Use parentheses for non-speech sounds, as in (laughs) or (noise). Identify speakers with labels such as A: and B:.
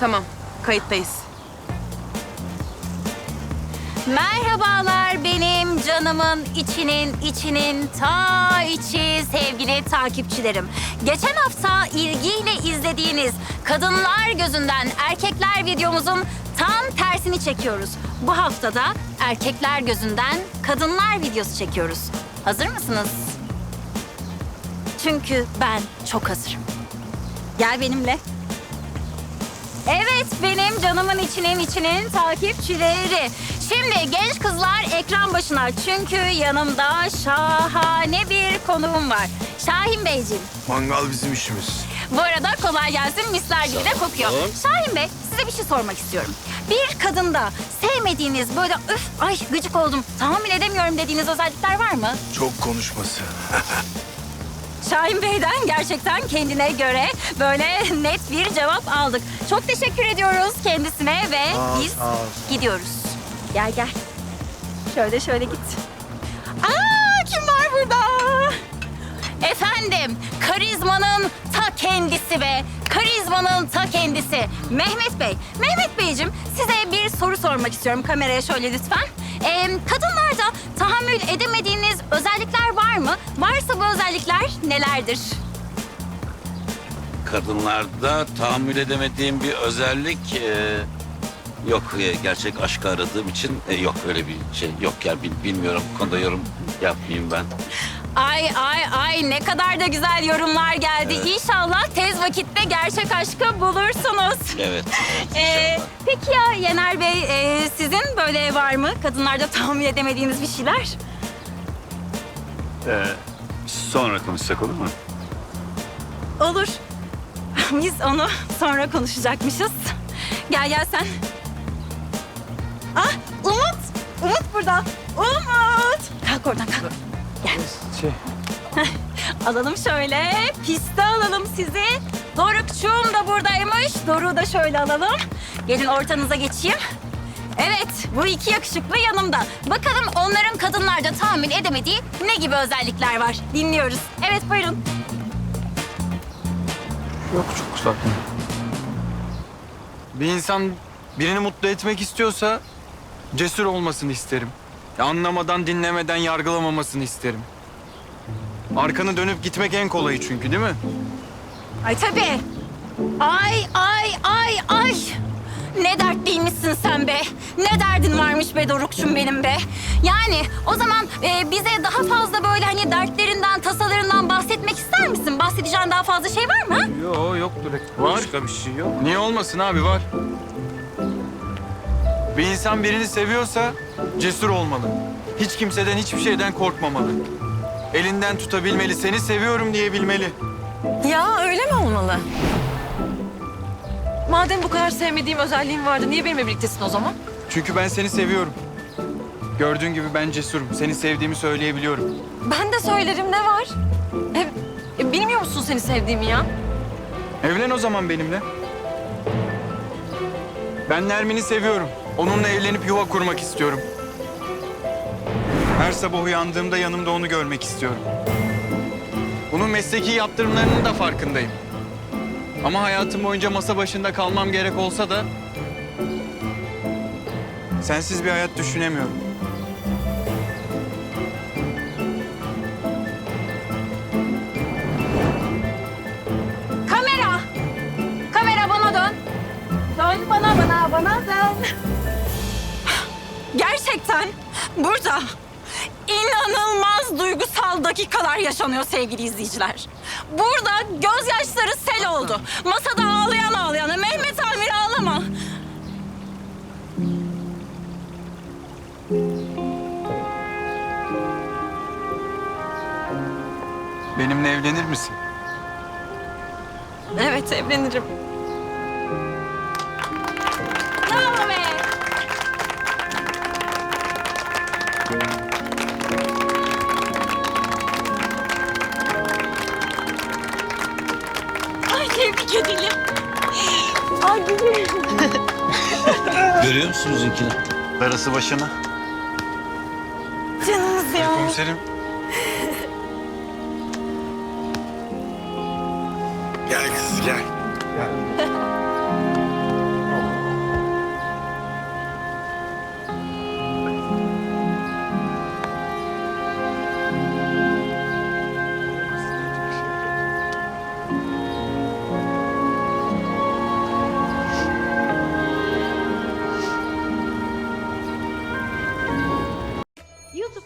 A: Tamam, kayıttayız.
B: Merhabalar benim canımın içinin içinin ta içi sevgili takipçilerim. Geçen hafta ilgiyle izlediğiniz kadınlar gözünden erkekler videomuzun tam tersini çekiyoruz. Bu haftada erkekler gözünden kadınlar videosu çekiyoruz. Hazır mısınız? Çünkü ben çok hazırım. Gel benimle. Evet benim canımın içinin içinin takipçileri. Şimdi genç kızlar ekran başına çünkü yanımda şahane bir konuğum var. Şahin Beyciğim.
C: Mangal bizim işimiz.
B: Bu arada kolay gelsin misler gibi de kokuyor. Şahin Bey size bir şey sormak istiyorum. Bir kadında sevmediğiniz böyle öf ay gıcık oldum tahammül edemiyorum dediğiniz özellikler var mı?
C: Çok konuşması. (laughs)
B: Şahin Bey'den gerçekten kendine göre böyle net bir cevap aldık. Çok teşekkür ediyoruz kendisine ve
C: ol,
B: biz
C: ol.
B: gidiyoruz. Gel gel. Şöyle şöyle git. Aa kim var burada? Efendim, karizmanın ta kendisi ve karizmanın ta kendisi Mehmet Bey. Mehmet Beyciğim size bir soru sormak istiyorum kameraya şöyle lütfen. Ee, kadınlarda tahammül edemediğiniz özellikler var mı? Varsa bu özellikler nelerdir?
D: Kadınlarda tahammül edemediğim bir özellik e, yok. E, gerçek aşkı aradığım için e, yok öyle bir şey yok ya bil- bilmiyorum. Bu konuda yorum yapmayayım ben.
B: Ay ay ay ne kadar da güzel yorumlar geldi. İnşallah tez vakitte gerçek aşkı bulursunuz.
D: Evet. evet (laughs)
B: Ee, peki ya Yener Bey, e, sizin böyle var mı? Kadınlarda tahammül edemediğiniz bir şeyler?
E: Ee, sonra konuşsak olur mu?
B: Olur. (laughs) Biz onu sonra konuşacakmışız. Gel gel sen. Ah Umut. Umut burada. Umut. Kalk oradan kalk.
C: Şey. (laughs)
B: Alalım şöyle. Piste alalım sizi. Dorukçuğum da buradaymış. Doruk'u da şöyle alalım. Gelin ortanıza geçeyim. Evet, bu iki yakışıklı yanımda. Bakalım onların kadınlarda tahmin edemediği ne gibi özellikler var? Dinliyoruz. Evet, buyurun.
C: Yok çok uzatma. Bir insan birini mutlu etmek istiyorsa cesur olmasını isterim. Anlamadan, dinlemeden yargılamamasını isterim. Arkanı dönüp gitmek en kolayı çünkü değil mi?
B: Ay tabii. Ay ay ay ay. Ne dertliymişsin sen be. Ne derdin varmış be Dorukçum benim be. Yani o zaman e, bize daha fazla böyle hani dertlerinden, tasalarından bahsetmek ister misin? Bahsedeceğin daha fazla şey var mı?
C: Yok yok direkt. Var. Başka bir şey yok. Niye olmasın abi var. Bir insan birini seviyorsa cesur olmalı. Hiç kimseden hiçbir şeyden korkmamalı. Elinden tutabilmeli, seni seviyorum diyebilmeli.
A: Ya öyle mi olmalı? Madem bu kadar sevmediğim özelliğim vardı, niye benimle birliktesin o zaman?
C: Çünkü ben seni seviyorum. Gördüğün gibi ben cesurum. Seni sevdiğimi söyleyebiliyorum.
A: Ben de söylerim, ne var? E, e, bilmiyor musun seni sevdiğimi ya?
C: Evlen o zaman benimle. Ben Nermin'i seviyorum. Onunla evlenip yuva kurmak istiyorum. Her sabah uyandığımda yanımda onu görmek istiyorum. Bunun mesleki yaptırımlarının da farkındayım. Ama hayatım boyunca masa başında kalmam gerek olsa da... ...sensiz bir hayat düşünemiyorum.
B: Kamera. Kamera bana dön. Dön bana bana bana dön. Gerçekten burada inanılmaz duygusal dakikalar yaşanıyor sevgili izleyiciler. Burada gözyaşları sel oldu. Masada ağlayan ağlayan. Mehmet Amir ağlama.
C: Benimle evlenir misin?
A: Evet, evlenirim.
D: Görüyor musunuz ikini?
E: Darısı başına.
B: Canımız ya.
C: Komiserim.
F: Gel kız gel. Gel.